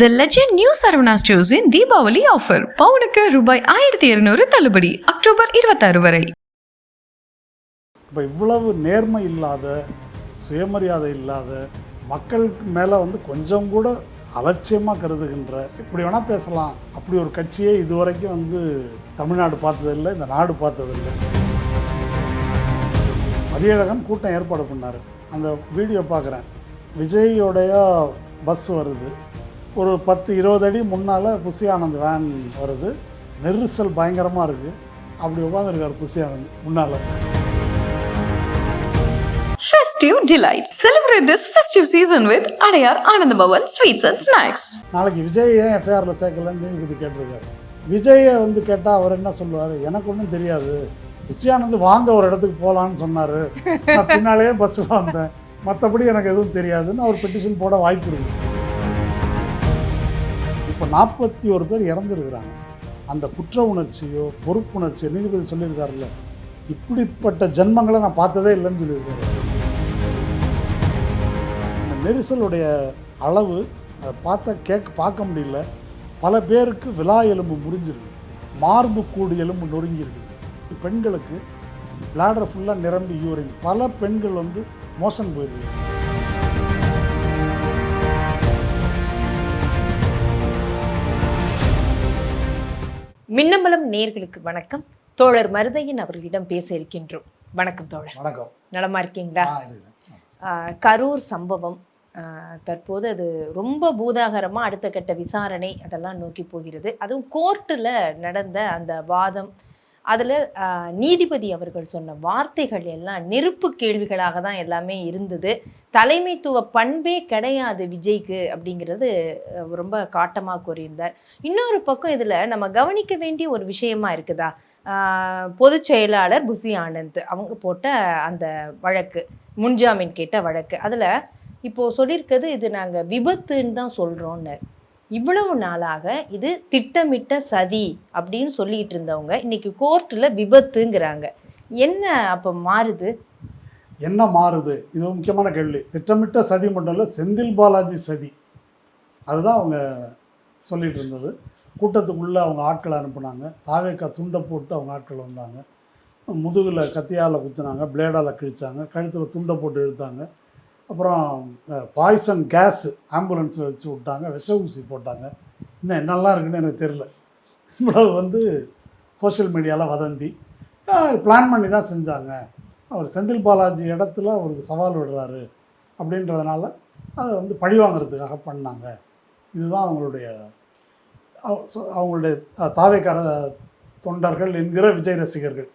தி legend new Saravana ஸ்டோர்ஸின் Deepavali offer பவுனுக்கு ரூபாய் ஆயிரத்தி இருநூறு தள்ளுபடி அக்டோபர் இருபத்தாறு வரை இப்போ இவ்வளவு நேர்மை இல்லாத சுயமரியாதை இல்லாத மக்களுக்கு மேலே வந்து கொஞ்சம் கூட அலட்சியமாக கருதுகின்ற இப்படி வேணால் பேசலாம். அப்படி ஒரு கட்சியே இதுவரைக்கும் வந்து தமிழ்நாடு பார்த்ததில்லை இந்த நாடு பார்த்ததில்லை. மதியழகன் கூட்டம் ஏற்பாடு பண்ணார். அந்த வீடியோ பார்க்குறேன். விஜயோடைய பஸ் வருது. ஒரு பத்து இருபது அடி முன்னால் புசி ஆனந்த் வேன் வருது. நெரிசல் பயங்கரமாக இருக்குது அப்படி உட்காந்துருக்கார் புசி ஆனந்த் முன்னால். Festive delights. Celebrate this festive season with Adayar Anand Bhavan Sweets and Snacks. நாளைக்கு விஜய் ஏன் எஃப்ஐஆரில் சேர்க்கலன்னு நீதிபதி கேட்டிருக்காரு. விஜயை வந்து கேட்டால் அவர் என்ன சொல்லுவார்? எனக்கு ஒன்றும் தெரியாது. விஜயானந்த் வாங்க ஒரு இடத்துக்கு போகலான்னு சொன்னார். நான் பின்னாலேயே பஸ்ஸில் வந்தேன். மற்றபடி எனக்கு எதுவும் தெரியாதுன்னு அவர் பெட்டிஷன் போட வாய்ப்பு இருக்கு. இப்போ நாற்பத்தி ஒரு பேர் இறந்துருக்கிறாங்க. அந்த குற்ற உணர்ச்சியோ பொறுப்புணர்ச்சியோ நீதிபதி சொல்லியிருக்காருல்ல. இப்படிப்பட்ட ஜென்மங்களை நான் பார்த்ததே இல்லைன்னு சொல்லியிருக்காரு. இந்த நெரிசலுடைய அளவு அதை பார்த்தா கேட்க பார்க்க முடியல. பல பேருக்கு விலா எலும்பு முறிஞ்சிருக்கு மார்பு கூடு எலும்பு நொறுங்கியிருக்குது. பெண்களுக்கு பிளாடர் ஃபுல்லாக நிரம்பி யூரின் பல பெண்கள் வந்து மோசம் போயிருக்கு மின்னம்பலம் நேர்களுக்கு வணக்கம். தோழர் மருதையன் அவர்களிடம் பேச இருக்கின்றோம். வணக்கம் தோழர். வணக்கம். நலமா இருக்கீங்களா? கரூர் சம்பவம் ஆஹ் தற்போது அது ரொம்ப பூதாகரமா அடுத்த கட்ட விசாரணை அதெல்லாம் நோக்கி போகிறது. அதுவும் கோர்ட்டில் நடந்த அந்த வாதம் அதில் நீதிபதி அவர்கள் சொன்ன வார்த்தைகள் எல்லாம் நெருப்பு கேள்விகளாக தான் எல்லாமே இருந்தது. தலைமைத்துவ பண்பே கிடையாது விஜய்க்கு அப்படிங்கிறது ரொம்ப காட்டமாக கூறியிருந்தார். இன்னொரு பக்கம் இதில் நம்ம கவனிக்க வேண்டிய ஒரு விஷயமா இருக்குதா? பொதுச் செயலாளர் புசி ஆனந்த் அவங்க போட்ட அந்த வழக்கு முன்ஜாமீன் கேட்ட வழக்கு. அதில் இப்போது சொல்லியிருக்கிறது இது நாங்கள் விபத்துன்னு தான் சொல்கிறோன்னு இவ்வளவு நாளாக இது திட்டமிட்ட சதி அப்படின்னு சொல்லிட்டு இருந்தவங்க இன்னைக்கு கோர்ட்டில் விபத்துங்கிறாங்க. என்ன அப்போ மாறுது? என்ன மாறுது? இது முக்கியமான கேள்வி. திட்டமிட்ட சதி மட்டும் இல்லை செந்தில் பாலாஜி சதி. அதுதான் அவங்க சொல்லிட்டு இருந்தது. கூட்டத்துக்குள்ளே அவங்க ஆட்களை அனுப்புனாங்க. தாவேக்கா துண்டை போட்டு அவங்க ஆட்கள் வந்தாங்க. முதுகில் கத்தியால் குத்துனாங்க பிளேடால் கிழிச்சாங்க கழுத்தில் துண்டை போட்டு இழுத்தாங்க. அப்புறம் பாய்சன் கேஸு ஆம்புலன்ஸில் வச்சு விட்டாங்க விஷ ஊசி போட்டாங்க. இன்னும் என்னெல்லாம் இருக்குன்னு எனக்கு தெரில இவ்வளவு வந்து சோஷியல் மீடியாவில் வதந்தி. பிளான் பண்ணி தான் செஞ்சாங்க. அவர் செந்தில் பாலாஜி இடத்துல அவருக்கு சவால் விடுறாரு அப்படின்றதுனால அதை வந்து பழி வாங்குறதுக்காக பண்ணாங்க. இதுதான் அவங்களுடைய அவங்களுடைய தாவைக்கார தொண்டர்கள் என்கிற விஜய் ரசிகர்கள்.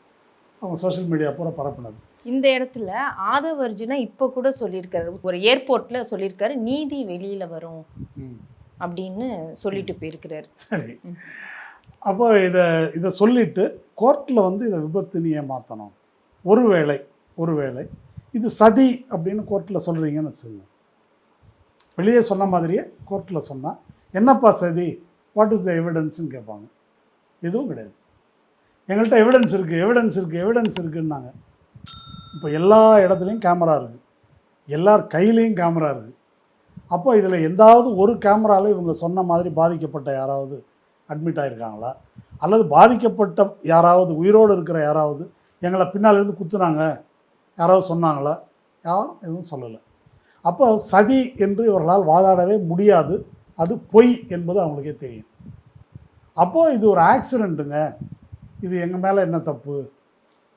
அவங்க சோஷியல் மீடியா பூரா பரப்புனது. இந்த இடத்துல ஆதவ அர்ஜுனா இப்போ கூட சொல்லியிருக்காரு. ஒரு ஏர்போர்ட்ல சொல்லியிருக்காரு நீதி வெளியில வரும். ம். அப்படின்னு சொல்லிட்டு போயிருக்கிறாரு. சரி. அப்போ இதை இதை சொல்லிட்டு கோர்ட்டில் வந்து இதை விபத்துன்னு ஏன் மாற்றணும் ஒருவேளை ஒருவேளை இது சதி அப்படின்னு கோர்ட்டில் சொல்கிறீங்கன்னு வச்சுக்கோங்க. வெளியே சொன்ன மாதிரியே கோர்ட்டில் சொன்னால் என்னப்பா சதி? வாட் இஸ் த எவிடன்ஸ்னு கேட்பாங்க. எதுவும் கிடையாது. எங்கள்கிட்ட எவிடன்ஸ் இருக்குது எவிடன்ஸ் இருக்குது எவிடன்ஸ் இருக்குன்னாங்க. இப்போ எல்லா இடத்துலையும் கேமரா இருக்குது எல்லார் கையிலையும் கேமரா இருக்குது அப்போ இதில் எந்தாவது ஒரு கேமராவில் இவங்க சொன்ன மாதிரி பாதிக்கப்பட்ட யாராவது அட்மிட் ஆகிருக்காங்களா அல்லது பாதிக்கப்பட்ட யாராவது உயிரோடு இருக்கிற யாராவது எங்களை பின்னாலேருந்து குத்துனாங்க? யாராவது சொன்னாங்களா? யாரும் எதுவும் சொல்லலை. அப்போ சதி என்று இவர்களால் வாதாடவே முடியாது. அது பொய் என்பது அவங்களுக்கே தெரியும். அப்போது இது ஒரு ஆக்சிடெண்ட்டுங்க இது எங்கள் மேலே என்ன தப்பு?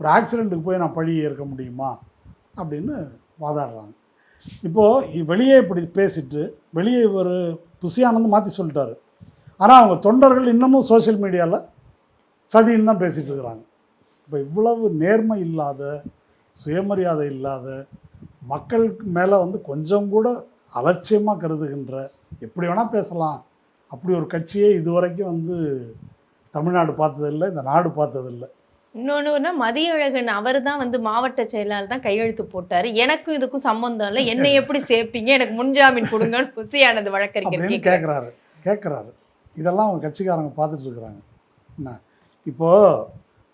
ஒரு ஆக்சிடெண்ட்டுக்கு போய் நான் பழி ஏற்க முடியுமா? அப்படின்னு வாதாடுறாங்க. இப்போது வெளியே இப்படி பேசிட்டு வெளியே ஒரு புசியானந்து மாற்றி சொல்லிட்டாரு. ஆனால் அவங்க தொண்டர்கள் இன்னமும் சோஷியல் மீடியாவில் சதின்னு தான் பேசிகிட்டு இருக்கிறாங்க. இப்போ இவ்வளவு நேர்மை இல்லாத சுயமரியாதை இல்லாத மக்களுக்கு மேலே வந்து கொஞ்சம் கூட அலட்சியமாக கருதுகின்ற எப்படி வேணால் பேசலாம். அப்படி ஒரு கட்சியே இதுவரைக்கும் வந்து தமிழ்நாடு பார்த்ததில்லை இந்த நாடு பார்த்ததில்லை. இன்னொன்னுனா மதியழகன் அவர் தான் வந்து மாவட்ட செயலாளர் தான் கையெழுத்து போட்டாரு. எனக்கும் இதுக்கும் சம்பந்தம் இல்லை. என்னை எப்படி சேர்ப்பீங்க? எனக்கு முன்ஜாமீன் கொடுங்கன்னு புசியானது வழக்கறிஞர் கேட்கிறார் கேட்குறாரு இதெல்லாம் அவங்க கட்சிக்காரங்க பார்த்துட்டு இருக்கிறாங்க. என்ன? இப்போது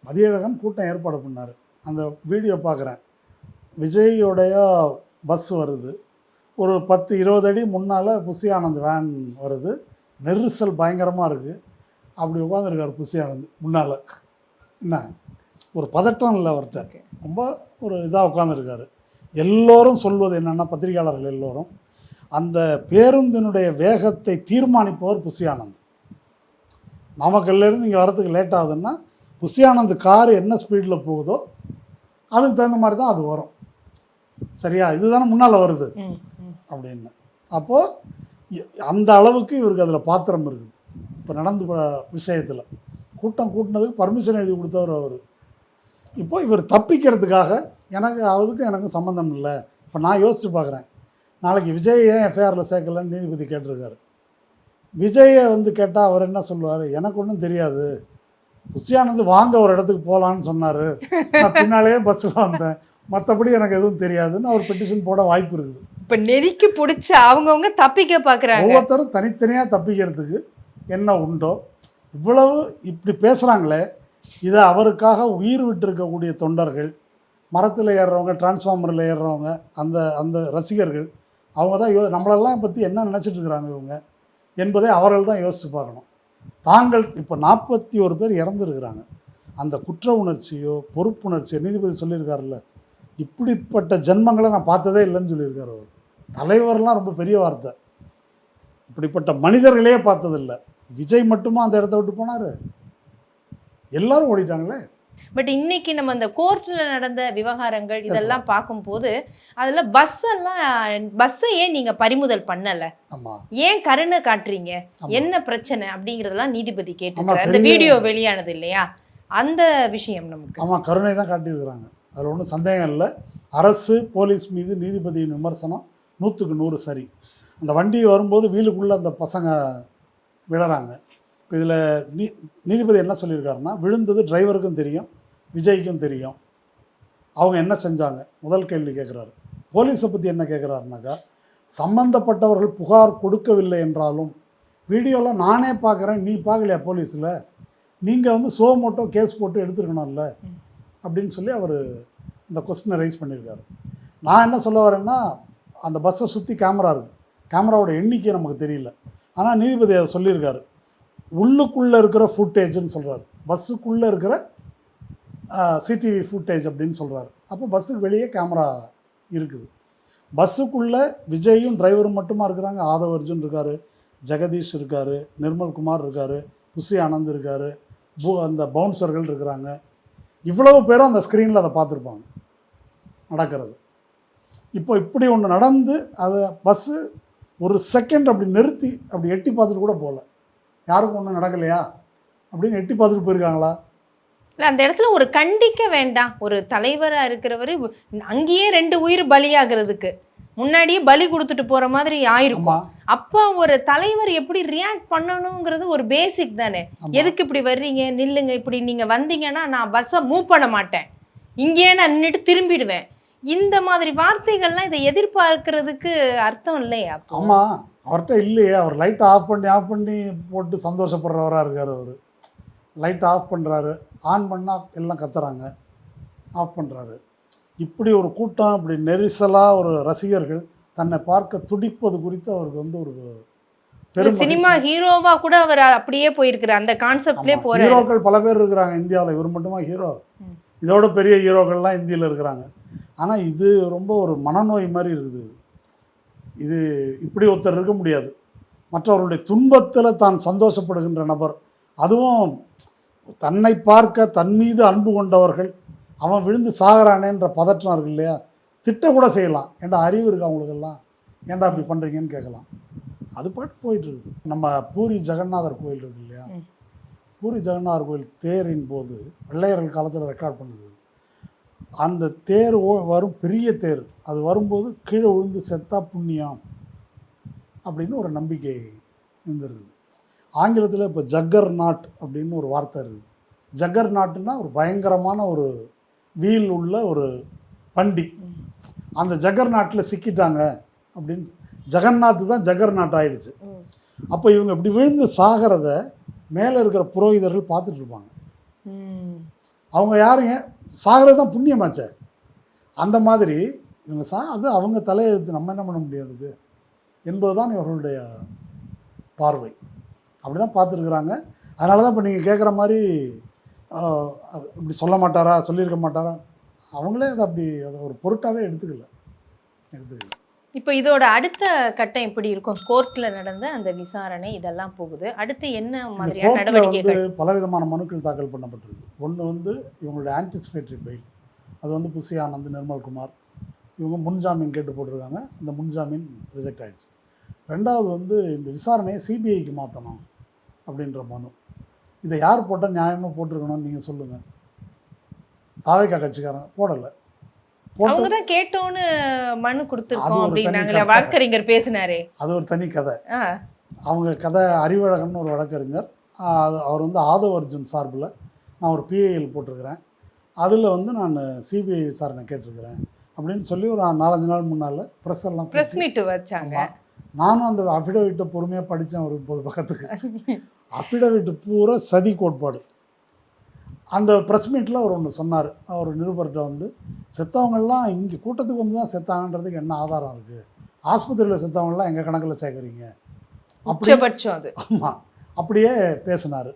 மதியழகன் கூட்டம் ஏற்பாடு பண்ணார். அந்த வீடியோ பார்க்குறேன் விஜயோடைய பஸ் வருது. ஒரு பத்து இருபது அடி முன்னால் புசி ஆனந்த் வேன் வருது. நெரிசல் பயங்கரமாக இருக்குது அப்படி உட்காந்துருக்காரு புசியானந்து முன்னால். என்ன? ஒரு பதட்டம் இல்லை அவர்கிட்ட. ரொம்ப ஒரு இதாக உட்காந்துருக்காரு எல்லோரும் சொல்வது என்னென்னா பத்திரிகையாளர்கள் எல்லோரும் அந்த பேருந்தினுடைய வேகத்தை தீர்மானிப்பவர் புசியானந்த் நாமக்கல்லேருந்து இங்கே வரதுக்கு லேட் ஆகுதுன்னா புசியானந்த் கார் என்ன ஸ்பீடில் போகுதோ அதுக்கு தகுந்த மாதிரி தான் அது வரும். சரியா? இதுதானே முன்னால் வருது. அப்படின்னு. அப்போது அந்த அளவுக்கு இவருக்கு அதில் பாத்திரம் இருக்குது. இப்போ நடந்து விஷயத்தில். கூட்டம் கூட்டினதுக்கு பர்மிஷன் எழுதி கொடுத்தவர் அவர். இப்போ இவர் தப்பிக்கிறதுக்காக எனக்கு அதுக்கும் எனக்கும் சம்மந்தம் இல்லை. இப்போ நான் யோசித்து பார்க்குறேன். நாளைக்கு விஜய் ஏன் எஃப்ஐஆரில் சேர்க்கலன்னு நீதிபதி கேட்டிருக்காரு. விஜயை வந்து கேட்டால் அவர் என்ன சொல்லுவார்? எனக்கு ஒன்றும் தெரியாது. புஷியானந்து வாங்க ஒரு இடத்துக்கு போகலான்னு சொன்னார். நான் பின்னாலேயே பஸ்ஸில் வந்தேன். மற்றபடி எனக்கு எதுவும் தெரியாதுன்னு அவர் பெட்டிஷன் போட வாய்ப்பு இருக்குது. இப்ப நெருக்கி புடிச்சு அவங்கவங்க தப்பிக்க பாக்குறாங்க ஒவ்வொருத்தரும் தனித்தனியாக தப்பிக்கிறதுக்கு என்ன உண்டோ? இவ்வளவு இப்படி பேசுகிறாங்களே இதை அவருக்காக உயிர் விட்டிருக்கக்கூடிய தொண்டர்கள் மரத்தில் ஏறுறவங்க டிரான்ஸ்ஃபார்மரில் ஏறுறவங்க அந்த அந்த ரசிகர்கள் அவங்க தான் யோ நம்மளெல்லாம் பற்றி என்ன நினச்சிட்டு இருக்கிறாங்க இவங்க என்பதை அவர்கள் தான் யோசித்து பார்க்கணும். தாங்கள் இப்போ நாற்பத்தி ஒரு பேர் இறந்துருக்கிறாங்க. அந்த குற்ற உணர்ச்சியோ பொறுப்புணர்ச்சியோ நீதிபதி சொல்லியிருக்காருல்ல இப்படிப்பட்ட ஜென்மங்களை நான் பார்த்ததே இல்லைன்னு சொல்லியிருக்காரு அவர். தலைவர்லாம் ரொம்ப பெரிய வார்த்தை. இப்படிப்பட்ட மனிதர்களே பார்த்ததில்ல. விஜய் மட்டுமா அந்த இடத்த விட்டு போனார்? எல்லாரும் ஓடிட்டாங்களே. பட் இன்னைக்கு நம்ம அந்த கோர்ட்ல நடந்த விவகாரங்கள் இதெல்லாம் பார்க்கும்போது அதுல பஸ் எல்லாம் பஸ்ஸை ஏன் நீங்க பறிமுதல் பண்ணல? ஏன் கருணை காட்டுறீங்க? ஆமா. என்ன பிரச்சனை அப்படிங்கறதெல்லாம் நீதிபதி கேட்டிருக்காரு. ஆமா, அந்த வீடியோ வெளியானது இல்லையா? அந்த விஷயம் நமக்கு. ஆமாம் கருணை தான் காட்டியிருக்கிறாங்க. அதில் ஒன்றும் சந்தேகம் இல்லை. அரசு போலீஸ் மீது நீதிபதியின் விமர்சனம் நூற்றுக்கு நூறு சரி. அந்த வண்டி வரும்போது வீலுக்குள்ளே அந்த பசங்க விழறாங்க. இப்போ இதில் நீ நீதிபதி என்ன சொல்லியிருக்காருன்னா விழுந்தது டிரைவருக்கும் தெரியும் விஜய்க்கும் தெரியும். அவங்க என்ன செஞ்சாங்க? முதல் கேள்வி கேட்குறாரு. போலீஸை பற்றி என்ன கேட்குறாருனாக்கா சம்பந்தப்பட்டவர்கள் புகார் கொடுக்கவில்லை என்றாலும் வீடியோலாம் நானே பார்க்குறேன் நீ பார்க்கலையா போலீஸில்? நீங்கள் வந்து சோ மோட்டோ கேஸ் போட்டு எடுத்துருக்கணும்ல? அப்படின்னு சொல்லி அவர் இந்த கொஸ்டினை ரைஸ் பண்ணியிருக்காரு. நான் என்ன சொல்ல வரேன்னா அந்த பஸ்ஸை சுற்றி கேமரா இருக்குது கேமராவோட எண்ணிக்கை நமக்கு தெரியல. ஆனால் நீதிபதி அதை சொல்லியிருக்காரு. உள்ளுக்குள்ளே இருக்கிற ஃபுட்டேஜ்னு சொல்கிறார் பஸ்ஸுக்குள்ளே இருக்கிற சிடிவி ஃபுட்டேஜ் அப்படின்னு சொல்கிறார் அப்போ பஸ்ஸுக்கு வெளியே கேமரா இருக்குது. பஸ்ஸுக்குள்ளே விஜயும் டிரைவரும் மட்டுமா இருக்கிறாங்க? ஆதவ அர்ஜுன் இருக்கார் ஜெகதீஷ் இருக்கார் நிர்மல்குமார் இருக்கார் புசி ஆனந்த் இருக்கார் பூ அந்த பவுன்சர்கள் இருக்கிறாங்க. இவ்வளவு பேரும் அந்த ஸ்க்ரீனில் அதை பார்த்துருப்பாங்க. நடக்கிறது. இப்போ இப்படி ஒன்று நடந்து அதை பஸ்ஸு ஒரு செகண்ட் அப்படி நிறுத்தி அப்படி எட்டி பார்த்துட்டு கூட போகல. யாருக்கும் ஒன்றும் நடக்கலையா? அப்படின்னு எட்டி பார்த்துட்டு போயிருக்காங்களா? இல்ல அந்த இடத்துல ஒரு கண்டிக்க வேண்டாம். ஒரு தலைவரா இருக்கிறவரு அங்கேயே ரெண்டு உயிர் பலியாகிறதுக்கு. முன்னாடியே பலி கொடுத்துட்டு போற மாதிரி ஆயிருக்கும். அப்ப ஒரு தலைவர் எப்படி ரியாக்ட் பண்ணணுங்கிறது ஒரு பேசிக் தானே. ஆமா. எதுக்கு இப்படி வர்றீங்க? நில்லுங்க. இப்படி நீங்க வந்தீங்கன்னா நான் பஸ்ஸை மூவ் பண்ண மாட்டேன். இங்கேயே நான் நின்றுட்டு திரும்பிடுவேன். இந்த மாதிரி வார்த்தைகள்லாம் இதை எதிர்பார்க்கறதுக்கு அர்த்தம் இல்லையா அப்போ? அவர்கிட்ட இல்லையே அவர் லைட்டை ஆஃப் பண்ணி ஆஃப் பண்ணி போட்டு சந்தோஷப்படுறவராக இருக்கார் அவர். லைட்டை ஆஃப் பண்ணுறாரு ஆன் பண்ணால் எல்லாம் கத்துறாங்க. ஆஃப் பண்ணுறாரு இப்படி ஒரு கூட்டம் இப்படி நெரிசலாக ஒரு ரசிகர்கள் தன்னை பார்க்க துடிப்பது குறித்து அவருக்கு வந்து ஒரு பெரும் சினிமா ஹீரோவா கூட அவர் அப்படியே போயிருக்கிறார். அந்த கான்செப்ட்லயே போறாரு. ஹீரோக்கள் பல பேர் இருக்கிறாங்க இந்தியாவில். இவர் மட்டுமா ஹீரோ. இதோட பெரிய ஹீரோக்கள்லாம் இந்தியில் இருக்கிறாங்க. ஆனால் இது ரொம்ப ஒரு மனநோய் மாதிரி இருக்குது. இது இப்படி ஒருத்தர் இருக்க முடியாது. மற்றவர்களுடைய துன்பத்தில் தான் சந்தோஷப்படுகின்ற நபர். அதுவும் தன்னை பார்க்க தன் மீது அன்பு கொண்டவர்கள் அவன் விழுந்து சாகுறானேன்ற பதற்றம் இருக்கு இல்லையா? திட்ட கூட செய்யலாம். ஏன்டா அறிவு இருக்கு அவங்களுக்கெல்லாம் ஏன்டா இப்படி பண்ணுறீங்கன்னு கேட்கலாம். அது பாட்டு போயிட்டு இருக்குது. நம்ம பூரி ஜெகநாதர் கோயில் இருக்கு இல்லையா. பூரி ஜெகநாதர் கோயில் தேரின் போது வெள்ளையர்கள் காலத்தில் ரெக்கார்ட் பண்ணுது. அந்த தேர் ஓ வரும் பெரிய தேர். அது வரும்போது கீழே விழுந்து செத்தா புண்ணியம் அப்படின்னு ஒரு நம்பிக்கை இருந்திருக்குது ஆங்கிலத்தில் இப்போ ஜக்கர் நாட் அப்படின்னு ஒரு வார்த்தை இருக்குது. ஜக்கர் நாட்டுன்னா ஒரு பயங்கரமான ஒரு வீல் உள்ள ஒரு வண்டி. அந்த ஜக்கர் நாட்டில் சிக்கிட்டாங்க அப்படின்னு ஜெகநாத் தான் ஜக்கர் நாட் ஆயிடுச்சு. ம். அப்போ இவங்க இப்படி விழுந்து சாகிறத மேலே இருக்கிற புரோகிதர்கள் பார்த்துட்டு இருப்பாங்க. அவங்க யாரும் சாகிறது தான் புண்ணியமாச்சே. அந்த மாதிரி இவங்க சா அது அவங்க தலையெழுத்து நம்ம என்ன பண்ண முடியாதுக்கு என்பதுதான் இவர்களுடைய பார்வை. அப்படி தான் பார்த்துருக்குறாங்க. அதனால தான் இப்போ நீங்கள் கேட்குற மாதிரி இப்படி சொல்ல மாட்டாரா? சொல்லியிருக்க மாட்டாரா? அவங்களே அதை அப்படி அதை ஒரு பொருட்டாகவே எடுத்துக்கல. எடுத்துக்கல. இப்போ இதோட அடுத்த கட்டம் எப்படி இருக்கும்? கோர்ட்ல நடந்த அந்த விசாரணை இதெல்லாம் போகுது. அடுத்து என்ன மாதிரியான நடவடிக்கைகள்? பலவிதமான மனுக்கள் தாக்கல் பண்ணப்பட்டிருக்கு. ஒன்று வந்து இவங்களுடைய ஆன்டிசிபேட்டரி பெயில் அது வந்து புசி ஆனந்த் நிர்மல்குமார் இவங்க முன்ஜாமீன் கேட்டு போட்டிருக்காங்க. அந்த முன்ஜாமீன் ரிஜெக்ட் ஆயிடுச்சு. ரெண்டாவது வந்து இந்த விசாரணையை சிபிஐக்கு மாற்றணும் அப்படின்ற மனு. இதை யார் போட்டால் நியாயமாக போட்டிருக்கணும்னு நீங்கள் சொல்லுங்கள் தாவேக்கா கட்சிக்காரங்க போடலை. அவங்க தான் கேட்டோன்னு மனு கொடுத்துருக்கோம் அப்படின்னாங்களே வழக்கறிஞர் பேசினாரே. அது ஒரு தனி கதை. அவங்க கதை அறிவழகன் ஒரு வழக்கறிஞர். அவர் வந்து ஆதவ் அர்ஜுன் சார்பில் நான் ஒரு பிஏஎல் போட்டிருக்கிறேன். அதில் வந்து நான் சிபிஐ விசாரணை கேட்டிருக்கிறேன் அப்படின்னு சொல்லி ஒரு நாலஞ்சு நாள் முன்னால் ப்ரெஸ் எல்லாம் ப்ரெஸ் மீட் வச்சாங்க. நானும் அந்த அஃபிடவிட்டை பொறுமையாக படித்தேன் ஒரு முப்பது பக்கத்துக்கு. அஃபிடவிட் பூரா சதி கோட்பாடு. அந்த ப்ரெஸ் மீட்டில் அவர் ஒன்று சொன்னார். அவர் நிருபர்கிட்ட வந்து செத்தவங்கெல்லாம் இங்கே கூட்டத்துக்கு வந்து தான் செத்தாங்கன்றதுக்கு என்ன ஆதாரம் இருக்குது ஆஸ்பத்திரியில் செத்தவங்கெல்லாம் எங்கள் கணக்கில் சேர்க்குறீங்க அப்படி உச்சபட்சம் அது. ஆமாம் அப்படியே பேசினார்.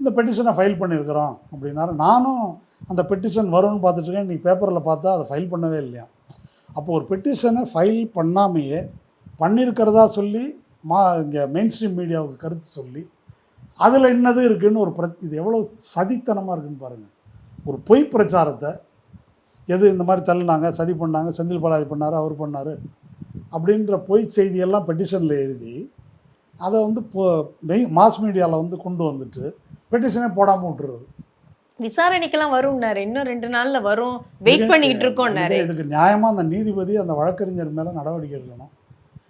இந்த பெட்டிஷனை ஃபைல் பண்ணியிருக்கிறோம் அப்படின்னாரு. நானும் அந்த பெட்டிஷன் வரும்னு பார்த்துட்டு இருக்கேன். நீ பேப்பரில் பார்த்தா அதை ஃபைல் பண்ணவே இல்லையா அப்போ ஒரு பெட்டிஷனை ஃபைல் பண்ணாமையே பண்ணியிருக்கிறதா சொல்லி மா இங்கே மெயின் ஸ்ட்ரீம் மீடியாவுக்கு கருத்து சொல்லி அதில் என்னது இருக்குன்னு ஒரு பிர இது எவ்வளோ சதித்தனமாக இருக்குன்னு பாருங்கள் ஒரு பொய் பிரச்சாரத்தை எது இந்த மாதிரி தள்ளினாங்க சதி பண்ணாங்க செந்தில் பாலாஜி பண்ணார் அவர் பண்ணார் அப்படின்ற பொய் செய்தியெல்லாம் பெட்டிஷனில் எழுதி அதை வந்து இப்போ மெய் மாஸ் மீடியாவில் வந்து கொண்டு வந்துட்டு பெட்டிஷனே போடாமல் விட்டுறது. விசாரணைக்கெல்லாம் வரும்னாரு. இன்னும் ரெண்டு நாள்ல வரும். வெயிட் பண்ணிக்கிட்டு இருக்கோம்னாரு. இது- இதுக்கு நியாயமாக அந்த நீதிபதி அந்த வழக்கறிஞர் மேலே நடவடிக்கை எடுக்கணும்.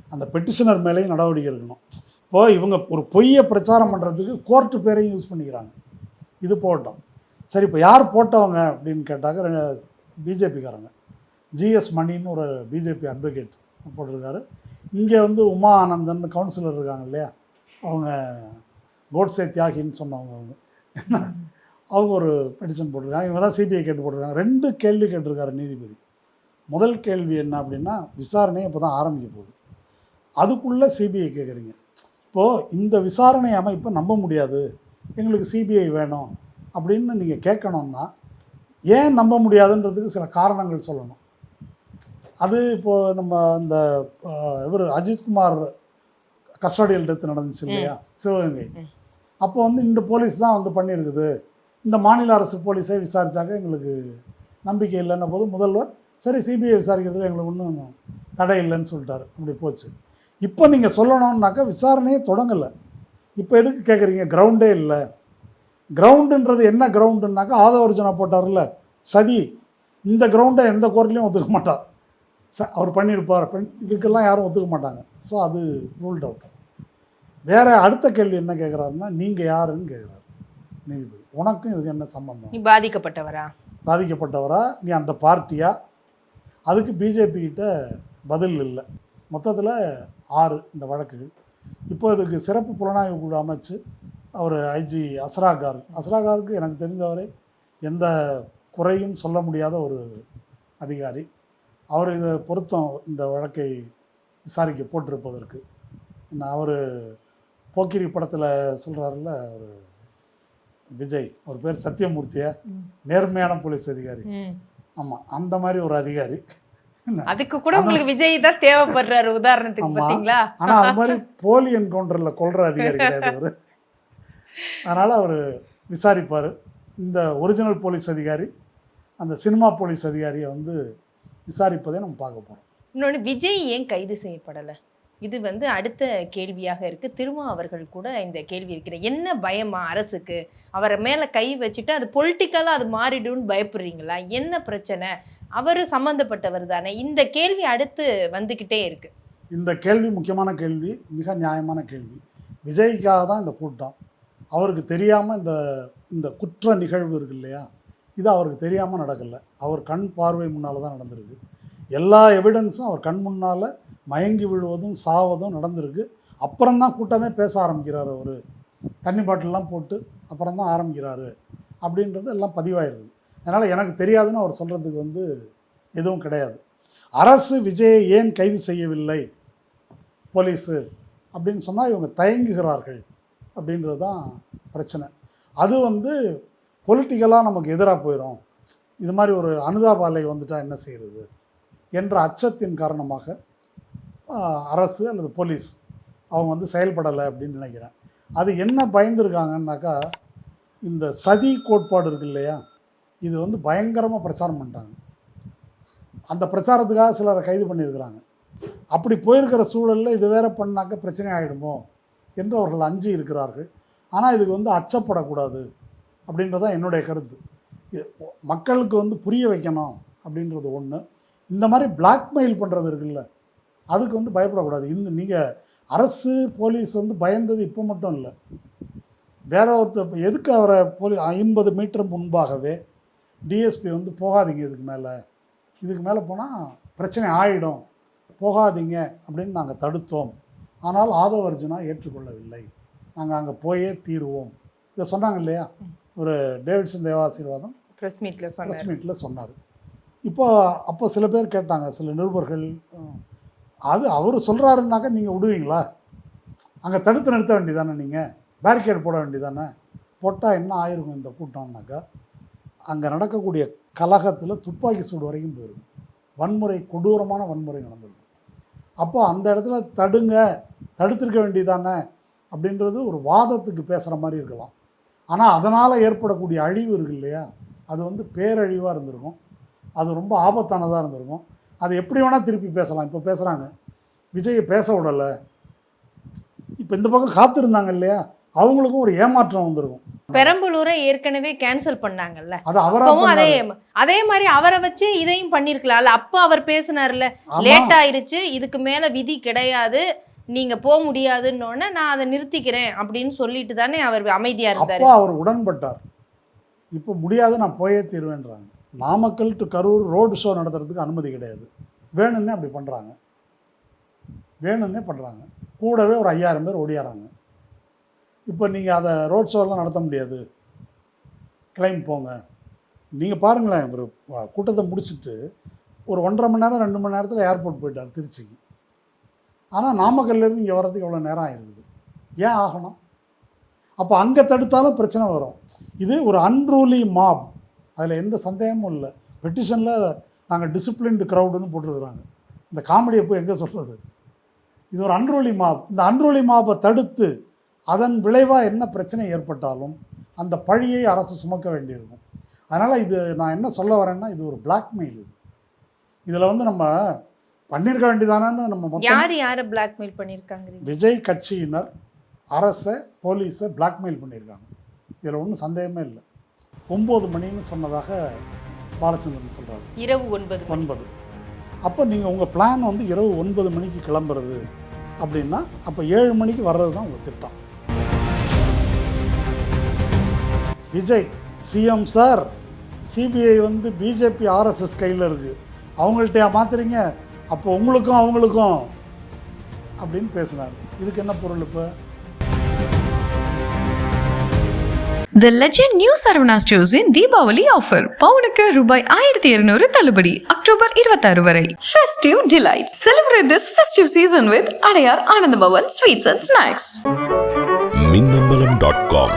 அந்த பெட்டிஷனர் மேலேயும் நடவடிக்கை எடுக்கணும். இப்போ இவங்க ஒரு பொய்யை பிரச்சாரம் பண்ணுறதுக்கு கோர்ட்டு பேரையும் யூஸ் பண்ணிக்கிறாங்க. இது போட்டோம். சரி இப்போ யார் போட்டவங்க அப்படின்னு கேட்டாக்க பிஜேபிக்காரங்க. ஜிஎஸ் மணின்னு ஒரு பிஜேபி அட்வொகேட் போட்டிருக்காரு. இங்கே வந்து உமா ஆனந்தன் கவுன்சிலர் இருக்காங்க இல்லையா? அவங்க கோட்ஸே தியாகின்னு சொன்னவங்க அவங்க. அவங்க ஒரு பெட்டிஷன் போட்டிருக்காங்க. இவங்க தான் சிபிஐ கேட்டு போட்டிருக்காங்க. ரெண்டு கேள்வி கேட்டிருக்காரு நீதிபதி. முதல் கேள்வி என்ன அப்படின்னா விசாரணை இப்போ தான் ஆரம்பிக்க போகுது. அதுக்குள்ளே சிபிஐ கேட்குறீங்க இப்போது இந்த விசாரணை அமைப்பை நம்ப முடியாது. எங்களுக்கு சிபிஐ வேணும் அப்படின்னு நீங்கள் கேட்கணும்னா ஏன் நம்ப முடியாதுன்றதுக்கு சில காரணங்கள் சொல்லணும். அது இப்போது நம்ம இந்த இவர் அஜித்குமார் கஸ்டடியல் டெத் நடந்துச்சு இல்லையா? சிவகங்கை. அப்போ வந்து இந்த போலீஸ் தான் வந்து பண்ணியிருக்குது. இந்த மாநில அரசு போலீஸே விசாரிச்சாங்க எங்களுக்கு நம்பிக்கை இல்லைன்ன போது முதல்வர் சரி சிபிஐ விசாரிக்கிறதுல எங்களுக்கு ஒன்றும் தடை இல்லைன்னு சொல்லிட்டாரு. அப்படி போச்சு. இப்போ நீங்கள் சொல்லணும்னாக்கா விசாரணையே தொடங்கலை. இப்போ எதுக்கு கேட்குறீங்க கிரவுண்டே இல்லை. கிரவுண்டுன்றது என்ன கிரவுண்டுனாக்கா ஆதவர்ஜனா போட்டார்ல சதி. இந்த கிரவுண்டை எந்த கோர்ட்லேயும் ஒத்துக்க மாட்டார். ச அவர் பண்ணியிருப்பார். பெண் இதுக்கெல்லாம் யாரும் ஒத்துக்க மாட்டாங்க. ஸோ அது ரூல்ட் அவுட் வேற அடுத்த கேள்வி என்ன கேட்குறாருன்னா நீங்கள் யாருன்னு கேட்குறாரு நீதிபதி. உனக்கும் இதுக்கு என்ன சம்பந்தம்? நீ பாதிக்கப்பட்டவரா? பாதிக்கப்பட்டவரா? நீ அந்த பார்ட்டியா? அதுக்கு பிஜேபி கிட்ட பதில் இல்லை. மொத்தத்தில் ஆறு இந்த வழக்குகள். இப்போ இதுக்கு சிறப்பு புலனாய்வு குழு அமைச்சு அவர் ஐஜி அஸ்ராகார் அஸ்ராகாருக்கு எனக்கு தெரிந்தவரை எந்த குறையும் சொல்ல முடியாத ஒரு அதிகாரி. அவர் இதை பொருத்தம் இந்த வழக்கை விசாரிக்க போட்டிருப்பதற்கு. அவர் போக்கிரி படத்தில் சொல்கிறாருல்ல அவர் விஜய். ஒரு பேர் சத்தியமூர்த்தியா? நேர்மையான போலீஸ் அதிகாரி. ஆமாம் அந்த மாதிரி ஒரு அதிகாரி. அதுக்கு கூட உங்களுக்கு விஜய் தான் தேவைப்படுறாரு உதாரணத்துக்கு. பாத்தீங்களா? ஆனால் அது மாதிரி போலி என்கவுண்டரில் கொல்ற அதிகாரி கிடையாது அவர். அதனால் அவர் விசாரிப்பார். இந்த ஒரிஜினல் போலீஸ் அதிகாரி அந்த சினிமா போலீஸ் அதிகாரியை வந்து விசாரிப்பதை நம்ம பார்க்க போகிறோம் இன்னொன்று விஜய் ஏன் கைது செய்யப்படலை? இது வந்து அடுத்த கேள்வியாக இருக்கு. திருமா அவர்கள் கூட இந்த கேள்வி இருக்கிற என்ன பயமா அரசுக்கு? அவரை மேல கை வச்சுட்டு அது பொலிட்டிக்கலா அது மாறிடும்னு பயப்படுறீங்களா? என்ன பிரச்சனை? அவர் சம்மந்தப்பட்டவர் தானே. இந்த கேள்வி அடுத்து வந்துக்கிட்டே இருக்கு. இந்த கேள்வி முக்கியமான கேள்வி மிக நியாயமான கேள்வி. விஜய்க்காக தான் இந்த கூட்டம். அவருக்கு தெரியாமல் இந்த இந்த குற்ற நிகழ்வு இருக்கு இல்லையா? இது அவருக்கு தெரியாமல் நடக்கலை. அவர் கண் பார்வை முன்னால் தான் நடந்திருக்கு. எல்லா எவிடன்ஸும் அவர் கண் முன்னால் மயங்கி விழுவதும் சாவதும் நடந்திருக்கு. அப்புறம் தான் கூட்டமே பேச ஆரம்பிக்கிறார் அவர். தண்ணி பாட்டிலெலாம் போட்டு அப்புறம் தான் ஆரம்பிக்கிறாரு. அப்படின்றது எல்லாம் பதிவாயிருக்குது. அதனால் எனக்கு தெரியாதுன்னு அவர் சொல்கிறதுக்கு வந்து எதுவும் கிடையாது. அரசு விஜயை ஏன் கைது செய்யவில்லை? போலீஸு. அப்படின்னு சொன்னால் இவங்க தயங்குகிறார்கள் அப்படின்றது தான் பிரச்சனை. அது வந்து பொலிட்டிக்கலாக நமக்கு எதிராக போயிடும் இது மாதிரி ஒரு அனுதாபாலை வந்துட்டால் என்ன செய்கிறது என்ற அச்சத்தின் காரணமாக அரசு அல்லது போலீஸ் அவங்க வந்து செயல்படலை அப்படின்னு நினைக்கிறேன். அது என்ன பயந்துருக்காங்கன்னாக்கா இந்த சதி கோட்பாடு இருக்கு இல்லையா? இது வந்து பயங்கரமாக பிரச்சாரம் பண்ணிட்டாங்க. அந்த பிரச்சாரத்துக்காக சிலரை கைது பண்ணியிருக்கிறாங்க. அப்படி போயிருக்கிற சூழலில் இது வேற பண்ணாக்க பிரச்சனை ஆகிடுமோ என்று அவர்கள் அஞ்சு இருக்கிறார்கள். ஆனால் இதுக்கு வந்து அச்சப்படக்கூடாது அப்படின்றது தான் என்னுடைய கருத்து. இது மக்களுக்கு வந்து புரிய வைக்கணும் அப்படின்றது ஒன்று இந்த மாதிரி பிளாக்மெயில் பண்ணுறது இருக்குல்ல அதுக்கு வந்து பயப்படக்கூடாது. இந்த நீங்கள் அரசு போலீஸ் வந்து பயந்தது இப்போ மட்டும் இல்லை. வேற ஒருத்தர் எதுக்கு அவரை போலீஸ் ஐம்பது மீட்டர் முன்பாகவே டிஎஸ்பி வந்து போகாதீங்க இதுக்கு மேலே. இதுக்கு மேலே போனால் பிரச்சனை ஆயிடும். போகாதீங்க அப்படின்னு நாங்கள் தடுத்தோம். ஆனால் ஆதவ அர்ஜுனா ஏற்றுக்கொள்ளவில்லை. நாங்கள் அங்கே போயே தீருவோம். இதை சொன்னாங்க இல்லையா? ஒரு Davidson Devasirvatham press meet press மீட்டில் சொன்னார். இப்போ அப்போ சில பேர் கேட்டாங்க சில நிருபர்கள் அது அவர் சொல்கிறாருன்னாக்கா நீங்கள் விடுவீங்களா? அங்கே தடுத்து நிறுத்த வேண்டியதானே நீங்கள் பேரிகேட் போட வேண்டியதானே? போட்டால் என்ன ஆயிருக்கும் இந்த கூட்டம்னாக்கா? அங்கே நடக்கக்கூடிய கலகத்தில் துப்பாக்கி சூடு வரைக்கும் போயிடும் வன்முறை கொடூரமான வன்முறை நடந்திருக்கும். அப்போ அந்த இடத்துல தடுங்க தடுத்திருக்க வேண்டியதானே அப்படின்றது ஒரு வாதத்துக்கு பேசுகிற மாதிரி இருக்கலாம். ஆனால் அதனால் ஏற்படக்கூடிய அழிவு இருக்கு இல்லையா? அது வந்து பேரழிவாக இருந்திருக்கும். அது ரொம்ப ஆபத்தானதாக இருந்திருக்கும். அது எப்படி வேணால் திருப்பி பேசலாம். இப்போ பேசுகிறாங்க விஜயை பேச விடலை. இப்போ இந்த பக்கம் காத்திருந்தாங்க இல்லையா? அவங்களுக்கும் ஒரு ஏமாற்றம் வந்திருக்கும். பெரம்பலூரை ஏற்கனவே கேன்சல் பண்ணாங்கல்ல. அது அதே மாதிரி அவரை வச்சு இதையும் பண்ணிருக்கலாம்ல. அப்ப அவர் பேசினார்ல. லேட் ஆயிருச்சு இதுக்கு மேல விதி கிடையாது நீங்க போக முடியாதுன்னு நான் அதை நிறுத்திக்கிறேன் அப்படின்னு சொல்லிட்டு தானே அவர் அமைதியா இருந்தாரு. அவர் உடன்பட்டார். இப்போ முடியாது நான் போயே தீருவேன்றாங்க. Namakkal to Karur road show நடத்துறதுக்கு அனுமதி கிடையாது. வேணும்னே அப்படி பண்ணுறாங்க வேணும்னே பண்ணுறாங்க கூடவே ஒரு ஐயாயிரம் பேர் ஓடியாராங்க. இப்போ நீங்கள் அதை ரோட் ஷோலாம் நடத்த முடியாது. கிளைம் போங்க. நீங்கள் பாருங்களேன் ஒரு கூட்டத்தை முடிச்சுட்டு ஒரு ஒன்றரை மணி நேரம் ரெண்டு மணி நேரத்தில் ஏர்போர்ட் போயிட்டார் திருச்சிக்கு ஆனால் நாமக்கல்லேருந்து இங்கே வர்றதுக்கு எவ்வளோ நேரம் ஆகிருக்குது ஏன் ஆகணும்? அப்போ அங்கே தடுத்தாலும் பிரச்சனை வரும். இது ஒரு அன்ரூலி மாப் அதில் எந்த சந்தேகமும் இல்லை. பெட்டிஷனில் நாங்கள் டிசிப்ளின்டு க்ரௌடுன்னு போட்டுருக்குறாங்க. இந்த காமெடியை போய் எங்கே சொல்கிறது இது ஒரு அன்ரூலி மாப் இந்த அன்ரூலி மாப்பை தடுத்து அதன் விளைவாக என்ன பிரச்சனை ஏற்பட்டாலும் அந்த பழியை அரசு சுமக்க வேண்டியிருக்கும். அதனால் இது நான் என்ன சொல்ல வரேன்னா இது ஒரு பிளாக்மெயில் இது. இதில் வந்து நம்ம பண்ணியிருக்க வேண்டியதானு நம்ம யார் யார பிளாக்மெயில் பண்ணிருக்காங்க? விஜய் கட்சியினர் அரசை போலீஸை பிளாக்மெயில் பண்ணியிருக்காங்க இதில் ஒன்றும் சந்தேகமே இல்லை. ஒம்பது மணின்னு சொன்னதாக பாலச்சந்திரன் சொல்கிறாரு இரவு ஒன்பது. ஒன்பது. அப்போ நீங்கள் உங்கள் பிளான் வந்து இரவு ஒன்பது மணிக்கு கிளம்புறது அப்படின்னா அப்போ ஏழு மணிக்கு வர்றது தான் உங்கள் திட்டம். விஜய் சிஎம் சார் சிபிஐ வந்து பிஜேபி ஆர்எஸ்எஸ் கையில் இருக்குது அவங்கள்ட்ட மாத்துறீங்க? அப்போ உங்களுக்கும் அவங்களுக்கும் அப்படின்னு பேசினார். இதுக்கு என்ன பொருள் இப்போ? The Legend New Sarvana Stores in Deepavali offer பவுனுக்கு ரூபாய் ஆயிரத்தி இருநூறு தள்ளுபடி அக்டோபர் இருபத்தாறு வரை. Festive delights celebrate this festive season with Adyar Ananda Bhavan sweets and snacks Minnambalam dot com